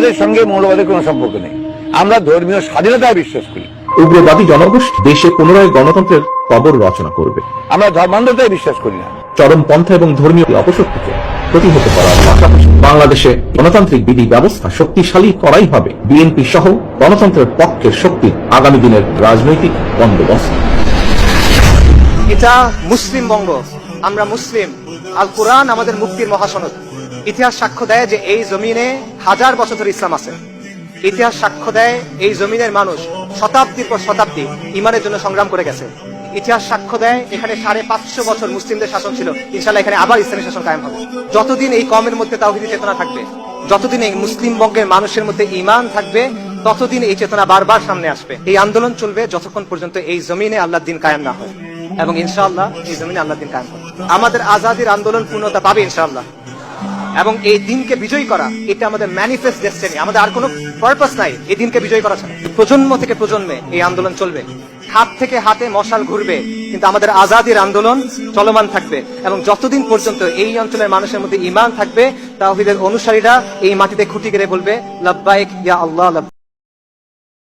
মৌলবাদের সঙ্গে মৌলবাদের কোনো সম্পর্ক নেই। আমরা ধর্মীয় স্বাধীনতায় বিশ্বাস করি। উগ্রবাদী জনগোষ্ঠী দেশে পুনরায় গণতন্ত্রের কবর রচনা করবে। আমরা ধর্মান্ধতায় বিশ্বাস করি না। চরমপন্থা এবং ধর্মীয় অপশক্তিকে প্রতিহত করার পাশাপাশি বাংলাদেশে গণতান্ত্রিক বিধি ব্যবস্থা শক্তিশালী করাই হবে। বিএনপি সহ গণতন্ত্রের পক্ষের শক্তি আগামী দিনের রাজনৈতিক বন্দোবস্ত। এটা মুসলিম বঙ্গ। আমরা মুসলিম। আল কোরআন আমাদের মুক্তির মহাসনদ। ইতিহাস সাক্ষ্য দেয় যে এই জমিনে হাজার বছর ধরে ইসলাম আছে। ইতিহাস সাক্ষ্য দেয় এই জমিনের মানুষ শতাব্দীর পর শতাব্দী ইমানের জন্য সংগ্রাম করে গেছে। ইতিহাস সাক্ষ্য দেয় এখানে সাড়ে পাঁচশো বছর মুসলিমদের শাসন ছিল। ইনশাল্লাহ এখানে আবার ইসলামী শাসন কায়েম হবে। যতদিন এই কমের মধ্যে তাওহিদি চেতনা থাকবে, যতদিন এই মুসলিম বঙ্গের মানুষের মধ্যে ইমান থাকবে, ততদিন এই চেতনা বারবার সামনে আসবে। এই আন্দোলন চলবে যতক্ষণ পর্যন্ত এই জমিনে আল্লাহ দিন কায়েম না হয়। এবং ইনশাআল্লাহ এই জমিনে আল্লাহ দিন কায়েম হবে আমাদের আজাদির আন্দোলন পূর্ণতা পাবে ইনশাআল্লাহ। এবং এই দিনকে বিজয় করা, এটা আমাদের ম্যানিফেস্ট ডেস্টিনি আমাদের আর কোনো পারপাস নাই, এই দিনকে বিজয় করা ছাড়া। প্রজন্ম থেকে প্রজন্মে এই আন্দোলন চলবে। হাত থেকে হাতে মশাল ঘুরবে, কিন্তু আমাদের আজাদির আন্দোলন চলমান থাকবে। এবং যতদিন পর্যন্ত এই অঞ্চলের মানুষের মধ্যে ইমান থাকবে তাহিদের অনুসারীরা এই মাটিতে খুঁটি গেড়ে বলবে, লাব্বাইক ইয়া আল্লাহ